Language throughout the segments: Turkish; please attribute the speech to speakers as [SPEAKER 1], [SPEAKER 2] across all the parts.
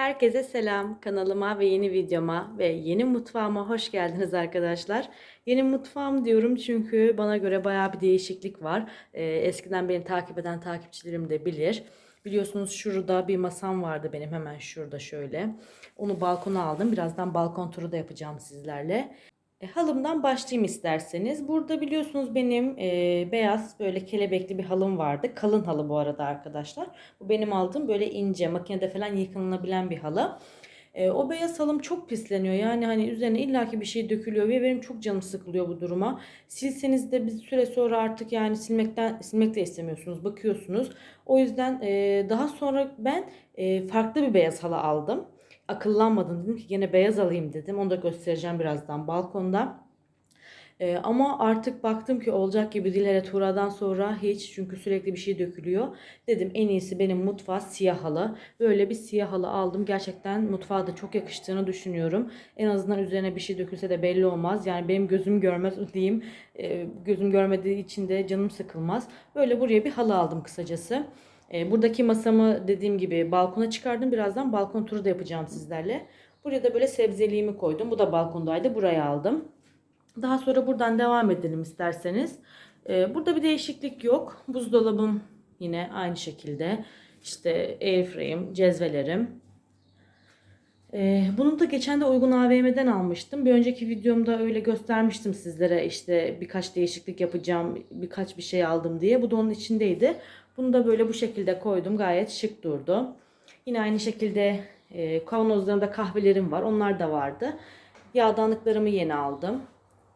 [SPEAKER 1] Herkese selam. Kanalıma ve yeni videoma ve yeni mutfağıma hoş geldiniz arkadaşlar. Yeni mutfağım diyorum çünkü bana göre bayağı bir değişiklik var. Ee, eskiden beni takip eden takipçilerim de bilir. Biliyorsunuz şurada bir masam vardı benim hemen şurada şöyle. Onu balkona aldım. Birazdan balkon turu da yapacağım sizlerle. E, halımdan başlayayım isterseniz. Burada biliyorsunuz benim e, beyaz böyle kelebekli bir halım vardı. Kalın halı bu arada arkadaşlar. Bu benim aldığım böyle ince makinede falan yıkanılabilen bir halı. E, o beyaz halım çok pisleniyor. Yani hani üzerine illaki bir şey dökülüyor ve benim çok canım sıkılıyor bu duruma. Silseniz de bir süre sonra artık yani silmekten silmek de istemiyorsunuz. Bakıyorsunuz. O yüzden e, daha sonra ben e, farklı bir beyaz halı aldım akıllanmadım. Dedim ki gene beyaz alayım dedim. Onu da göstereceğim birazdan balkonda. Ee, ama artık baktım ki olacak gibi değil. Hele Tuğra'dan sonra hiç çünkü sürekli bir şey dökülüyor. Dedim en iyisi benim mutfağa siyah halı. Böyle bir siyah halı aldım. Gerçekten mutfağa da çok yakıştığını düşünüyorum. En azından üzerine bir şey dökülse de belli olmaz. Yani benim gözüm görmez diyeyim. Ee, gözüm görmediği için de canım sıkılmaz. Böyle buraya bir halı aldım kısacası. E, buradaki masamı dediğim gibi balkona çıkardım. Birazdan balkon turu da yapacağım sizlerle. Buraya da böyle sebzeliğimi koydum. Bu da balkondaydı. Buraya aldım. Daha sonra buradan devam edelim isterseniz. E, burada bir değişiklik yok. Buzdolabım yine aynı şekilde. İşte airframe, cezvelerim. Ee, bunu da geçen de uygun AVM'den almıştım. Bir önceki videomda öyle göstermiştim sizlere işte birkaç değişiklik yapacağım, birkaç bir şey aldım diye. Bu da onun içindeydi. Bunu da böyle bu şekilde koydum. Gayet şık durdu. Yine aynı şekilde e, kavanozlarımda kahvelerim var. Onlar da vardı. Yağdanlıklarımı yeni aldım.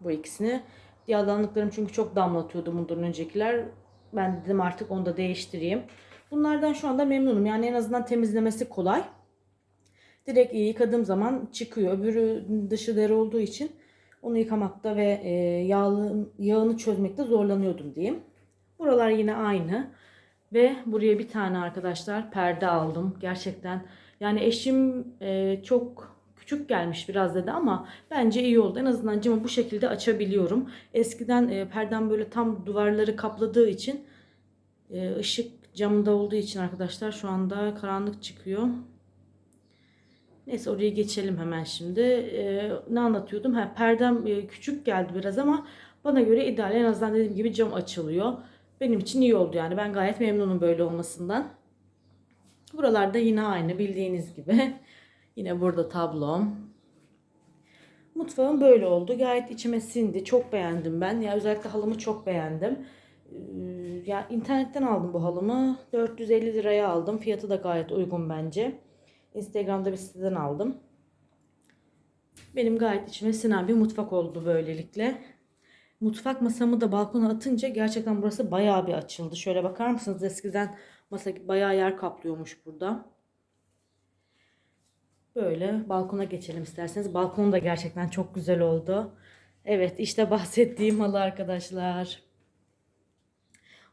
[SPEAKER 1] Bu ikisini. Yağdanlıklarım çünkü çok damlatıyordu bundan öncekiler. Ben dedim artık onu da değiştireyim. Bunlardan şu anda memnunum. Yani en azından temizlemesi kolay. Direkt yıkadığım zaman çıkıyor. Öbürü dışı deri olduğu için onu yıkamakta ve e, yağlı, yağını çözmekte zorlanıyordum diyeyim. Buralar yine aynı. Ve buraya bir tane arkadaşlar perde aldım. Gerçekten yani eşim e, çok küçük gelmiş biraz dedi ama bence iyi oldu. En azından camı bu şekilde açabiliyorum. Eskiden e, perdem böyle tam duvarları kapladığı için e, ışık camda olduğu için arkadaşlar şu anda karanlık çıkıyor. Neyse oraya geçelim hemen şimdi. Ee, ne anlatıyordum? Ha, perdem e, küçük geldi biraz ama bana göre ideal. En azından dediğim gibi cam açılıyor. Benim için iyi oldu yani. Ben gayet memnunum böyle olmasından. Buralarda yine aynı bildiğiniz gibi. yine burada tablom. Mutfağım böyle oldu. Gayet içime sindi. Çok beğendim ben. Ya özellikle halımı çok beğendim. Ee, ya internetten aldım bu halımı. 450 liraya aldım. Fiyatı da gayet uygun bence. Instagram'da bir siteden aldım. Benim gayet içime sinen bir mutfak oldu böylelikle. Mutfak masamı da balkona atınca gerçekten burası bayağı bir açıldı. Şöyle bakar mısınız? Eskiden masa bayağı yer kaplıyormuş burada. Böyle balkona geçelim isterseniz. Balkon da gerçekten çok güzel oldu. Evet işte bahsettiğim halı arkadaşlar.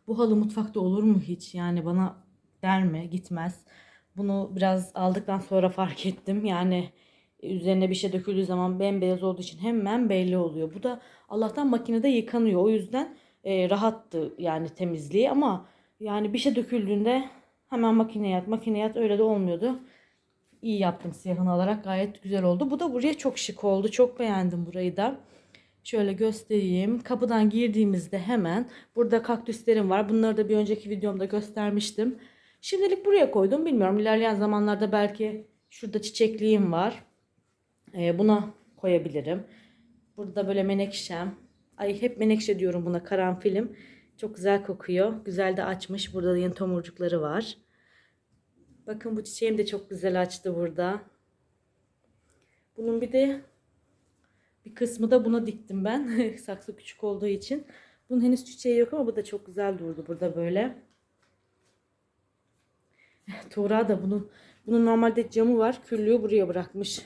[SPEAKER 1] Bu halı mutfakta olur mu hiç? Yani bana der mi? Gitmez. Bunu biraz aldıktan sonra fark ettim. Yani üzerine bir şey döküldüğü zaman bembeyaz olduğu için hemen belli oluyor. Bu da Allah'tan makinede yıkanıyor. O yüzden e, rahattı yani temizliği ama yani bir şey döküldüğünde hemen makineye at, makineye at öyle de olmuyordu. İyi yaptım siyahını alarak gayet güzel oldu. Bu da buraya çok şık oldu. Çok beğendim burayı da. Şöyle göstereyim. Kapıdan girdiğimizde hemen burada kaktüslerim var. Bunları da bir önceki videomda göstermiştim. Şimdilik buraya koydum. Bilmiyorum ilerleyen zamanlarda belki şurada çiçekliğim var. Ee, buna koyabilirim. Burada böyle menekşem. Ay hep menekşe diyorum buna karanfilim. Çok güzel kokuyor. Güzel de açmış. Burada da yeni tomurcukları var. Bakın bu çiçeğim de çok güzel açtı burada. Bunun bir de bir kısmı da buna diktim ben. Saksı küçük olduğu için. Bunun henüz çiçeği yok ama bu da çok güzel durdu burada böyle. Tuğra da bunun bunun normalde camı var. Küllüğü buraya bırakmış.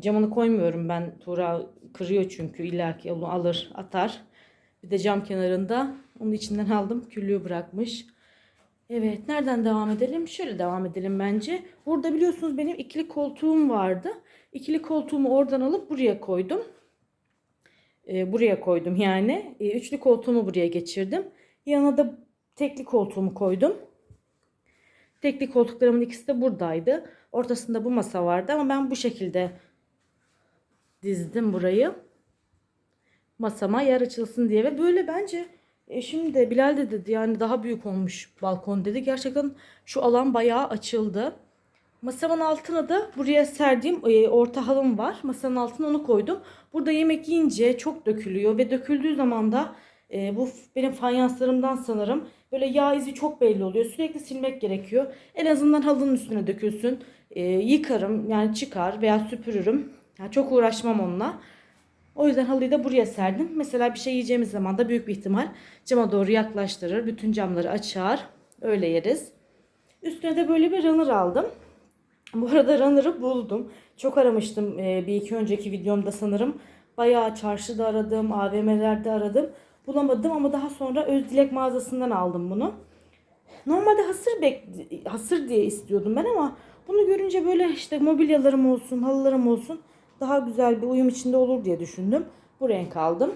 [SPEAKER 1] Camını koymuyorum ben. Tuğra kırıyor çünkü illaki onu alır atar. Bir de cam kenarında onun içinden aldım. Küllüğü bırakmış. Evet nereden devam edelim? Şöyle devam edelim bence. Burada biliyorsunuz benim ikili koltuğum vardı. İkili koltuğumu oradan alıp buraya koydum. Ee, buraya koydum yani. Ee, üçlü koltuğumu buraya geçirdim. Yanına da tekli koltuğumu koydum. Tekli koltuklarımın ikisi de buradaydı. Ortasında bu masa vardı ama ben bu şekilde dizdim burayı. Masama yer açılsın diye ve böyle bence eşim de Bilal de dedi yani daha büyük olmuş balkon dedi. Gerçekten şu alan bayağı açıldı. Masamın altına da buraya serdiğim e, orta halım var. Masanın altına onu koydum. Burada yemek yiyince çok dökülüyor ve döküldüğü zaman da e, bu benim fayanslarımdan sanırım böyle yağ izi çok belli oluyor. Sürekli silmek gerekiyor. En azından halının üstüne dökülsün. E, yıkarım yani çıkar veya süpürürüm. Yani çok uğraşmam onunla. O yüzden halıyı da buraya serdim. Mesela bir şey yiyeceğimiz zaman da büyük bir ihtimal cama doğru yaklaştırır. Bütün camları açar. Öyle yeriz. Üstüne de böyle bir runner aldım. Bu arada runner'ı buldum. Çok aramıştım e, bir iki önceki videomda sanırım. Bayağı çarşıda aradım, AVM'lerde aradım. Bulamadım ama daha sonra Özdilek mağazasından aldım bunu. Normalde hasır bek hasır diye istiyordum ben ama bunu görünce böyle işte mobilyalarım olsun, halılarım olsun daha güzel bir uyum içinde olur diye düşündüm. Bu renk aldım.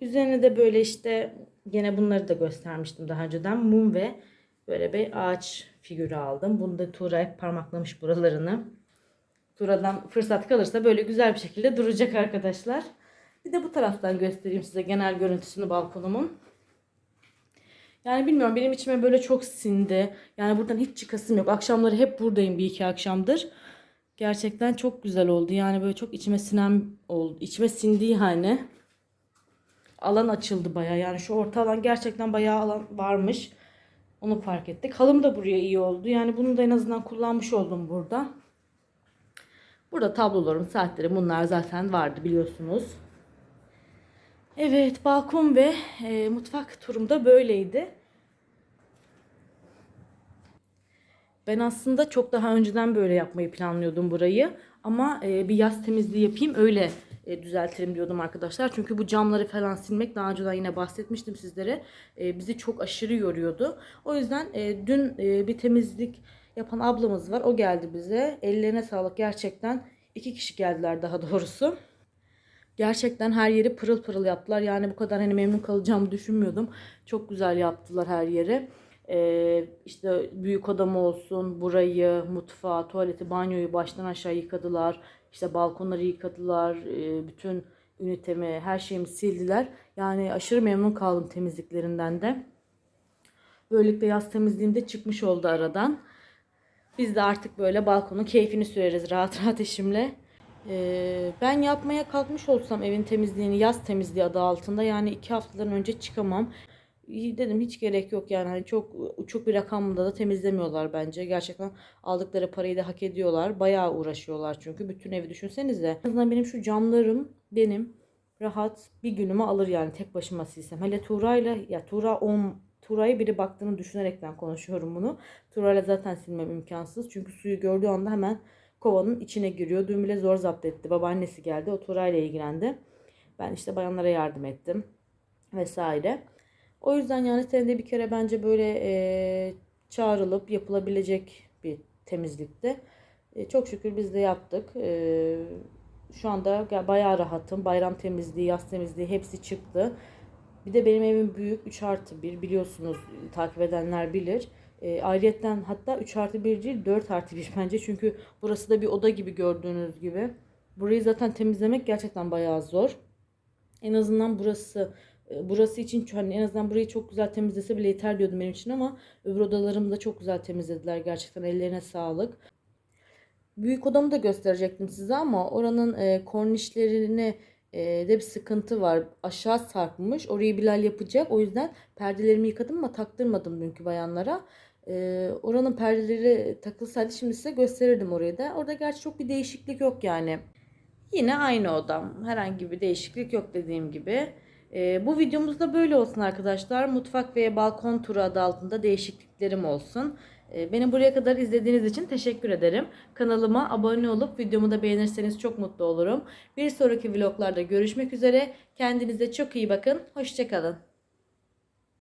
[SPEAKER 1] Üzerine de böyle işte gene bunları da göstermiştim daha önceden. Mum ve böyle bir ağaç figürü aldım. Bunu da Tuğra hep parmaklamış buralarını. Tuğra'dan fırsat kalırsa böyle güzel bir şekilde duracak arkadaşlar. Bir de bu taraftan göstereyim size genel görüntüsünü balkonumun. Yani bilmiyorum benim içime böyle çok sindi. Yani buradan hiç çıkasım yok. Akşamları hep buradayım bir iki akşamdır. Gerçekten çok güzel oldu. Yani böyle çok içime sinen oldu. İçime sindi yani. Alan açıldı baya. Yani şu orta alan gerçekten bayağı alan varmış. Onu fark ettik. Halım da buraya iyi oldu. Yani bunu da en azından kullanmış oldum burada. Burada tablolarım, saatlerim bunlar zaten vardı biliyorsunuz. Evet balkon ve e, mutfak turum da böyleydi. Ben aslında çok daha önceden böyle yapmayı planlıyordum burayı. Ama e, bir yaz temizliği yapayım öyle e, düzeltirim diyordum arkadaşlar. Çünkü bu camları falan silmek daha önceden yine bahsetmiştim sizlere. E, bizi çok aşırı yoruyordu. O yüzden e, dün e, bir temizlik yapan ablamız var. O geldi bize. Ellerine sağlık gerçekten. iki kişi geldiler daha doğrusu. Gerçekten her yeri pırıl pırıl yaptılar. Yani bu kadar hani memnun kalacağımı düşünmüyordum. Çok güzel yaptılar her yeri. Ee, işte büyük odamı olsun, burayı, mutfağı, tuvaleti, banyoyu baştan aşağı yıkadılar. İşte balkonları yıkadılar. Ee, bütün ünitemi, her şeyimi sildiler. Yani aşırı memnun kaldım temizliklerinden de. Böylelikle yaz temizliğimde çıkmış oldu aradan. Biz de artık böyle balkonun keyfini süreriz rahat rahat eşimle. Ee, ben yapmaya kalkmış olsam evin temizliğini yaz temizliği adı altında yani iki haftadan önce çıkamam. Dedim hiç gerek yok yani hani çok uçuk bir rakamda da temizlemiyorlar bence. Gerçekten aldıkları parayı da hak ediyorlar. Bayağı uğraşıyorlar çünkü bütün evi düşünsenize. En azından benim şu camlarım benim rahat bir günümü alır yani tek başıma silsem. Hele Tuğra'yla ya Tuğra 10 Tuğra'ya biri baktığını düşünerekten konuşuyorum bunu. Tuğra'yla zaten silmem imkansız. Çünkü suyu gördüğü anda hemen kovanın içine giriyor. Dün bile zor zapt etti. Babaannesi geldi. O Tuğra'yla ilgilendi. Ben işte bayanlara yardım ettim. Vesaire. O yüzden yani senede bir kere bence böyle e, çağrılıp yapılabilecek bir temizlikti. E, çok şükür biz de yaptık. E, şu anda bayağı rahatım. Bayram temizliği, yaz temizliği hepsi çıktı. Bir de benim evim büyük 3 artı 1 biliyorsunuz takip edenler bilir. E, ayrıyetten hatta 3 artı 1 değil 4 artı 1 bence. Çünkü burası da bir oda gibi gördüğünüz gibi. Burayı zaten temizlemek gerçekten bayağı zor. En azından burası burası için hani en azından burayı çok güzel temizlese bile yeter diyordum benim için ama öbür odalarımı da çok güzel temizlediler gerçekten ellerine sağlık. Büyük odamı da gösterecektim size ama oranın e, kornişlerine e, de bir sıkıntı var. Aşağı sarkmış. Orayı Bilal yapacak. O yüzden perdelerimi yıkadım ama taktırmadım dünkü bayanlara. E, oranın perdeleri takılsaydı şimdi size gösterirdim orayı da. Orada gerçi çok bir değişiklik yok yani. Yine aynı odam. Herhangi bir değişiklik yok dediğim gibi. Ee, bu videomuz da böyle olsun arkadaşlar. Mutfak ve balkon turu adı altında değişikliklerim olsun. Ee, beni buraya kadar izlediğiniz için teşekkür ederim. Kanalıma abone olup videomu da beğenirseniz çok mutlu olurum. Bir sonraki vloglarda görüşmek üzere. Kendinize çok iyi bakın. Hoşçakalın.